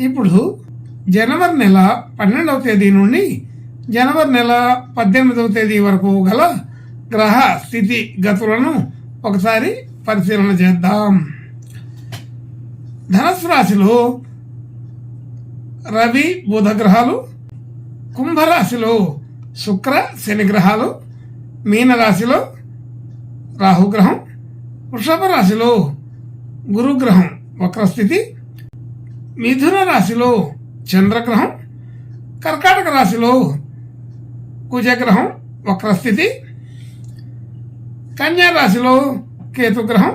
ఇప్పుడు జనవరి నెల పన్నెండవ తేదీ నుండి జనవరి నెల పద్దెనిమిదవ తేదీ వరకు గల గ్రహ స్థితి గతులను ఒకసారి పరిశీలన చేద్దాం. ధనస్సు రాశిలో రవి బుధ గ్రహాలు కుంభరాశిలో శుక్ర శని గ్రహాలు మీనరాశిలో రాహుగ్రహం వృషభ రాశిలో గురుగ్రహం వక్రస్థితి మిథున రాశిలో చంద్రగ్రహం కర్కాటక రాశిలో కుజగ్రహం వక్రస్థితి కన్యా రాశిలో కేతుగ్రహం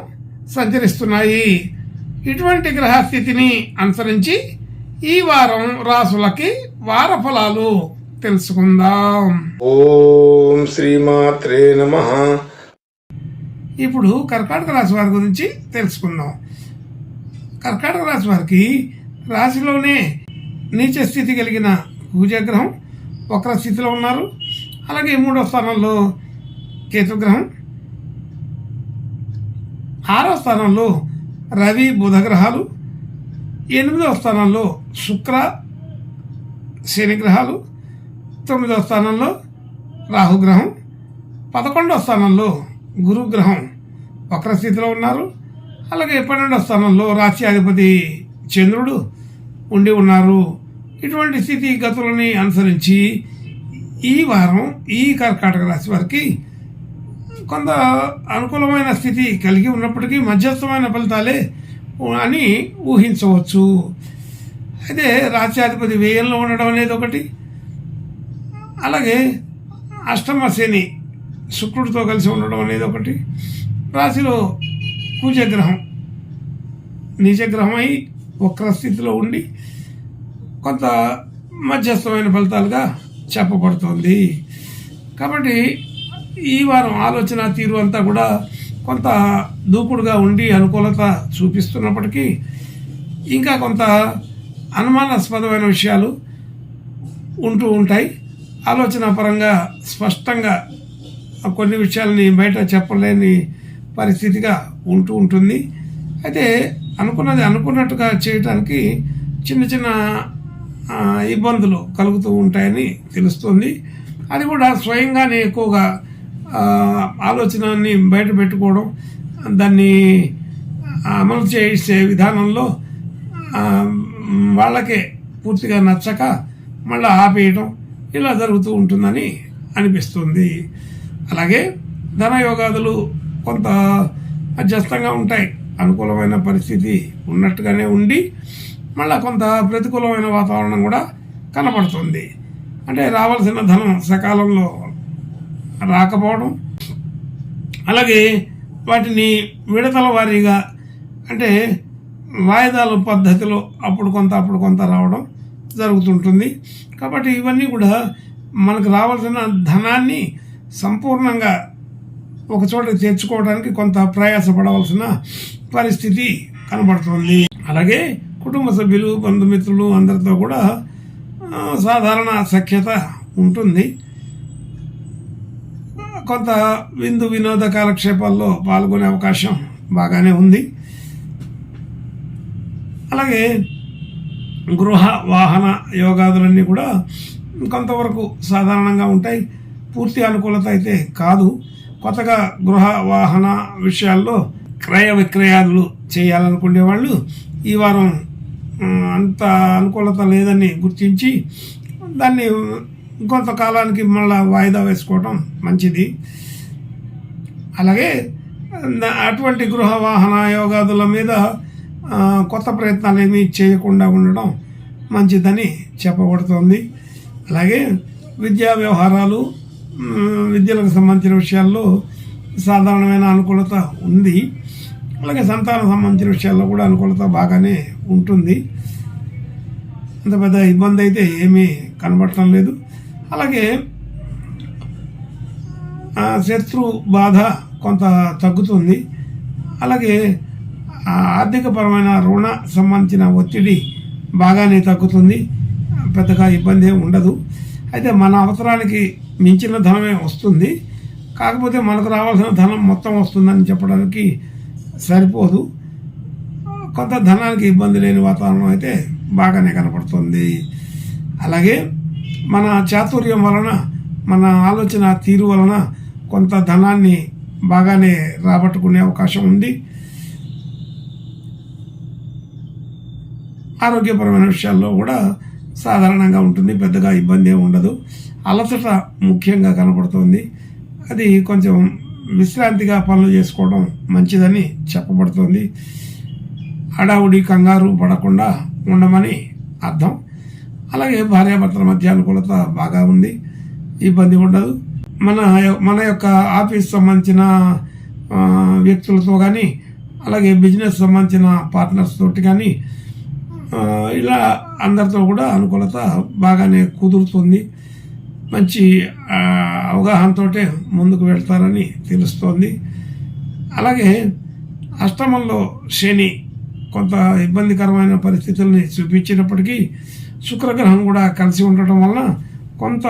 సంచరిస్తున్నాయి. ఇటువంటి గ్రహ స్థితిని అనుసరించి ఈ వారం రాసులకి వార ఫలాలు తెలుసుకుందాం. ఓం శ్రీమాత్రే నమ. ఇప్పుడు కర్కాటక రాశి వారి గురించి తెలుసుకుందాం. కర్కాటక రాశి వారికి రాశిలోనే నీచ స్థితి కలిగిన కుజగ్రహం వక్ర స్థితిలో ఉన్నారు. అలాగే మూడో స్థానంలో కేతుగ్రహం. ఆరో స్థానంలో రవి బుధ గ్రహాలు. ఎనిమిదవ స్థానంలో శుక్ర శని గ్రహాలు. తొమ్మిదవ స్థానంలో రాహుగ్రహం పదకొండవ స్థానంలో గురుగ్రహం వక్రస్థితిలో ఉన్నారు. అలాగే పన్నెండవ స్థానంలో రాశ్యాధిపతి చంద్రుడు ఉండి ఉన్నారు. ఇటువంటి స్థితి గతులని అనుసరించి ఈ వారం ఈ కర్కాటక రాశి వారికి కొంత అనుకూలమైన స్థితి కలిగి ఉన్నప్పటికీ మధ్యస్థమైన ఫలితాలే అని ఊహించవచ్చు. అయితే రాజ్యాధిపతి వ్యయంలో ఉండడం అనేది ఒకటి. అలాగే అష్టమ శని శుక్రుడితో కలిసి ఉండడం అనేది ఒకటి. రాశిలో కుజగ్రహం అయి వక్ర స్థితిలో ఉండి కొంత మధ్యస్థమైన ఫలితాలుగా చెప్పబడుతోంది. కాబట్టి ఈ వారం ఆలోచన తీరు అంతా కూడా కొంత దూకుడుగా ఉండి అనుకూలత చూపిస్తున్నప్పటికీ ఇంకా కొంత అనుమానాస్పదమైన విషయాలు ఉంటూ ఉంటాయి. ఆలోచన పరంగా స్పష్టంగా కొన్ని విషయాలని బయట చెప్పలేని పరిస్థితిగా ఉంటూ ఉంటుంది. అయితే అనుకున్నది అనుకున్నట్టుగా చేయటానికి చిన్న చిన్న ఇబ్బందులు కలుగుతూ ఉంటాయని తెలుస్తుంది. అది కూడా స్వయంగానే ఎక్కువగా ఆలోచనని బయట పెట్టుకోవడం దాన్ని అమలు చేసే విధానంలో వాళ్ళకే పూర్తిగా నచ్చక మళ్ళీ ఆపేయడం ఇలా జరుగుతూ ఉంటుందని అనిపిస్తుంది. అలాగే ధనయోగాదులు కొంత మధ్యస్థంగా ఉంటాయి. అనుకూలమైన పరిస్థితి ఉన్నట్టుగానే ఉండి మళ్ళీ కొంత ప్రతికూలమైన వాతావరణం కూడా కనపడుతుంది అంటే రావాల్సిన ధనం సకాలంలో రాకపోవడం అలాగే వాటిని విడతల వారీగా అంటే వాయిదాల పద్ధతిలో అప్పుడు కొంత అప్పుడు కొంత రావడం జరుగుతుంటుంది. కాబట్టి ఇవన్నీ కూడా మనకు రావాల్సిన ధనాన్ని సంపూర్ణంగా ఒక చోట చేర్చుకోవడానికి కొంత ప్రయాసపడవలసిన పరిస్థితి కనబడుతుంది. అలాగే కుటుంబ సభ్యులు బంధుమిత్రులు అందరితో కూడా సాధారణ సఖ్యత ఉంటుంది. కొంత విందు వినోద కాలక్షేపాల్లో పాల్గొనే అవకాశం బాగానే ఉంది. అలాగే గృహ వాహన యోగాదులన్నీ కూడా కొంతవరకు సాధారణంగా ఉంటాయి. పూర్తి అనుకూలత అయితే కాదు. కొత్తగా గృహ వాహన విషయాల్లో క్రయ విక్రయాలు చేయాలనుకునే వాళ్ళు ఈ వారం అంత అనుకూలత లేదని గుర్తించి దాన్ని కొంతకాలానికి మళ్ళీ వాయిదా వేసుకోవడం మంచిది. అలాగే అటువంటి గృహ వాహన యోగాదుల మీద కొత్త ప్రయత్నాలు ఏమీ చేయకుండా ఉండడం మంచిదని చెప్పబడుతోంది. అలాగే విద్యా వ్యవహారాలు విద్యలకు సంబంధించిన విషయాల్లో సాధారణమైన అనుకూలత ఉంది. అలాగే సంతానం సంబంధించిన విషయాల్లో కూడా అనుకూలత బాగానే ఉంటుంది. అంత పెద్ద ఇబ్బంది అయితే ఏమీ కనబడటం లేదు. అలాగే శత్రు బాధ కొంత తగ్గుతుంది. అలాగే ఆర్థికపరమైన రుణ సంబంధించిన ఒత్తిడి బాగానే తగ్గుతుంది. పెద్దగా ఇబ్బంది ఉండదు. అయితే మన అవసరానికి మించిన ధనమే వస్తుంది. కాకపోతే మనకు రావాల్సిన ధనం మొత్తం వస్తుందని చెప్పడానికి సరిపోదు. కొంత ధనానికి ఇబ్బంది లేని వాతావరణం అయితే బాగానే కనపడుతుంది. అలాగే మన చాతుర్యం వలన మన ఆలోచన తీరు వలన కొంత ధనాన్ని బాగానే రాబట్టుకునే అవకాశం ఉంది. ఆరోగ్యపరమైన విషయాల్లో కూడా సాధారణంగా ఉంటుంది. పెద్దగా ఇబ్బంది ఉండదు. అలసట ముఖ్యంగా కనపడుతుంది అది కొంచెం విశ్రాంతిగా పనులు చేసుకోవడం మంచిదని చెప్పబడుతుంది. హడావుడి కంగారు పడకుండా ఉండమని అర్థం. అలాగే భార్యాభర్తల మధ్య అనుకూలత బాగా ఉంది. ఇబ్బంది ఉండదు. మన మన యొక్క ఆఫీస్ సంబంధించిన వ్యక్తులతో కానీ అలాగే బిజినెస్ సంబంధించిన పార్ట్నర్స్ తోటి కానీ ఇలా అందరితో కూడా అనుకూలత బాగానే కుదురుతుంది. మంచి అవగాహనతో అవగాహనతోటే ముందుకు వెళ్తారని తెలుస్తోంది. అలాగే అష్టమంలో శని కొంత ఇబ్బందికరమైన పరిస్థితుల్ని చూపించినప్పటికీ శుక్రగ్రహం కూడా కలిసి ఉండటం వలన కొంత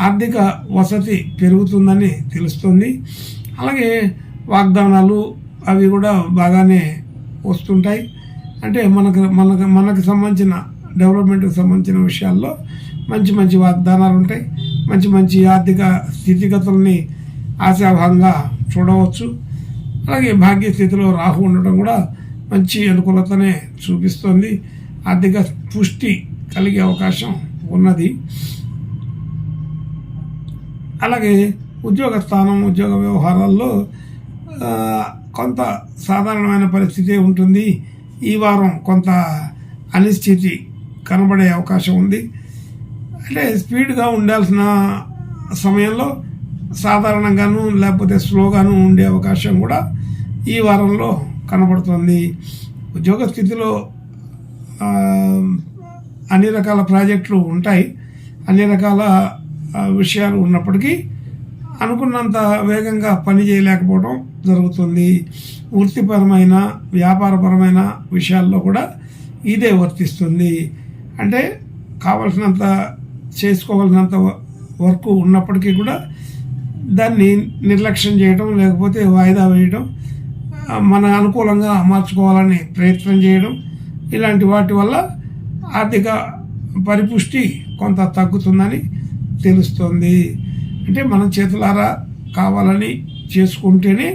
ఆర్థిక వసతి పెరుగుతుందని తెలుస్తుంది. అలాగే వాగ్దానాలు అవి కూడా బాగానే వస్తుంటాయి. అంటే మనకు మనకు మనకు సంబంధించిన డెవలప్మెంట్కి సంబంధించిన విషయాల్లో మంచి మంచి వాగ్దానాలు ఉంటాయి. మంచి మంచి ఆర్థిక స్థితిగతుల్ని ఆశాభంగా చూడవచ్చు. అలాగే భాగ్యస్థితిలో రాహు ఉండడం కూడా మంచి అనుకూలతనే చూపిస్తుంది. ఆర్థిక పుష్టి కలిగే అవకాశం ఉన్నది. అలాగే ఉద్యోగ స్థానం ఉద్యోగ వ్యవహారాల్లో కొంత సాధారణమైన పరిస్థితి ఉంటుంది. ఈ వారం కొంత అనిశ్చితి కనబడే అవకాశం ఉంది. అంటే స్పీడ్గా ఉండాల్సిన సమయంలో సాధారణంగాను లేకపోతే స్లోగాను ఉండే అవకాశం కూడా ఈ వారంలో కనబడుతుంది. ఉద్యోగ స్థితిలో అన్ని రకాల ప్రాజెక్టులు ఉంటాయి. అన్ని రకాల విషయాలు ఉన్నప్పటికీ అనుకున్నంత వేగంగా పని చేయలేకపోవడం జరుగుతుంది. వృత్తిపరమైన వ్యాపారపరమైన విషయాల్లో కూడా ఇదే వర్తిస్తుంది. అంటే కావలసినంత చేసుకోవాల్సినంత వర్క్ ఉన్నప్పటికీ కూడా దాన్ని నిర్లక్ష్యం చేయడం లేకపోతే వాయిదా వేయడం మన అనుకూలంగా మార్చుకోవాలని ప్రయత్నం చేయడం ఇలాంటి వాటి వల్ల ఆర్థిక పరిపుష్టి కొంత తగ్గుతుందని తెలుస్తుంది. అంటే మనం చేతులారా కావాలని చేసుకుంటేనే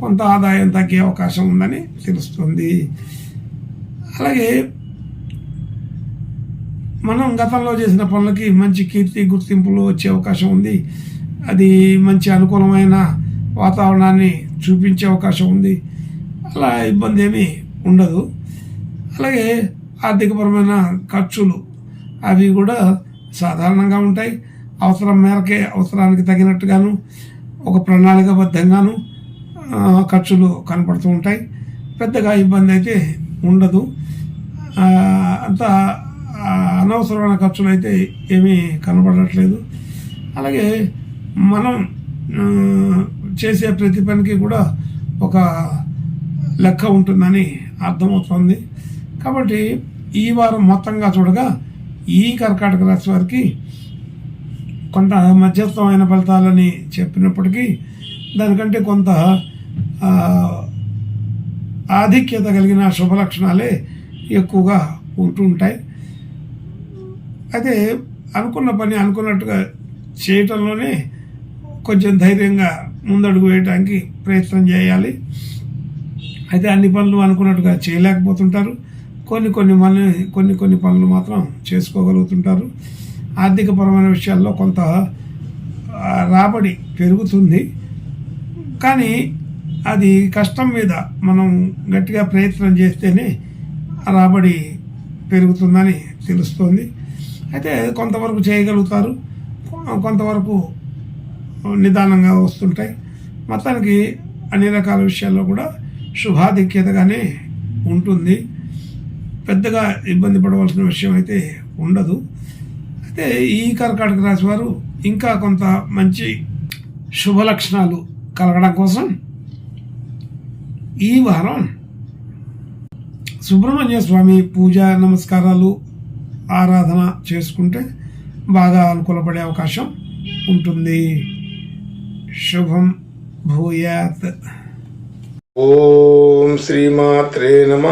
కొంత ఆదాయం తగ్గే అవకాశం ఉందని తెలుస్తుంది. అలాగే మనం గతంలో చేసిన పనులకి మంచి కీర్తి గుర్తింపులు వచ్చే అవకాశం ఉంది. అది మంచి అనుకూలమైన వాతావరణాన్ని చూపించే అవకాశం ఉంది. అలా ఇబ్బంది ఏమీ ఉండదు. అలాగే ఆర్థికపరమైన ఖర్చులు అవి కూడా సాధారణంగా ఉంటాయి. అవసరం మేరకే అవసరానికి తగినట్టుగాను ఒక ప్రణాళికబద్ధంగాను ఖర్చులు కనపడుతూ ఉంటాయి. పెద్దగా ఇబ్బంది అయితే ఉండదు. అంతా అనవసరమైన ఖర్చులు అయితే ఏమీ కనబడట్లేదు. అలాగే మనం చేసే ప్రతి పనికి కూడా ఒక లెక్క ఉంటుందని అర్థమవుతుంది. కాబట్టి ఈ వారం మొత్తంగా చూడగా ఈ కర్కాటక రాశి వారికి కొంత మధ్యస్థమైన ఫలితాలని చెప్పినప్పటికీ దానికంటే కొంత ఆధిక్యత కలిగిన శుభ లక్షణాలే ఎక్కువగా ఉంటుంటాయి అయితే అనుకున్న పని అనుకున్నట్టుగా చేయటంలోనే కొంచెం ధైర్యంగా ముందడుగు వేయడానికి ప్రయత్నం చేయాలి. అయితే అన్ని పనులు అనుకున్నట్టుగా చేయలేకపోతుంటారు. కొన్ని కొన్ని మన కొన్ని కొన్ని పనులు మాత్రం చేసుకోగలుగుతుంటారు. ఆర్థికపరమైన విషయాల్లో కొంత రాబడి పెరుగుతుంది. కానీ అది కష్టం మీద మనం గట్టిగా ప్రయత్నం చేస్తేనే ఆ రాబడి పెరుగుతుందని తెలుస్తుంది. అయితే కొంతవరకు చేయగలుగుతారు. కొంతవరకు నిదానంగా వస్తుంటాయి. మొత్తానికి అన్ని రకాల విషయాల్లో కూడా శుభాధిక్యతగానే ఉంటుంది. పెద్దగా ఇబ్బంది పడవలసిన విషయం అయితే ఉండదు. అయితే ఈ కర్కాటక రాశి వారు ఇంకా కొంత మంచి శుభ లక్షణాలు కలగడం కోసం ఈ వారం సుబ్రహ్మణ్య స్వామి పూజ నమస్కారాలు ఆరాధన చేసుకుంటే బాగా అనుకూలపడే అవకాశం ఉంటుంది. శుభం భూయాత్. ఓం శ్రీమాత్రే నమ.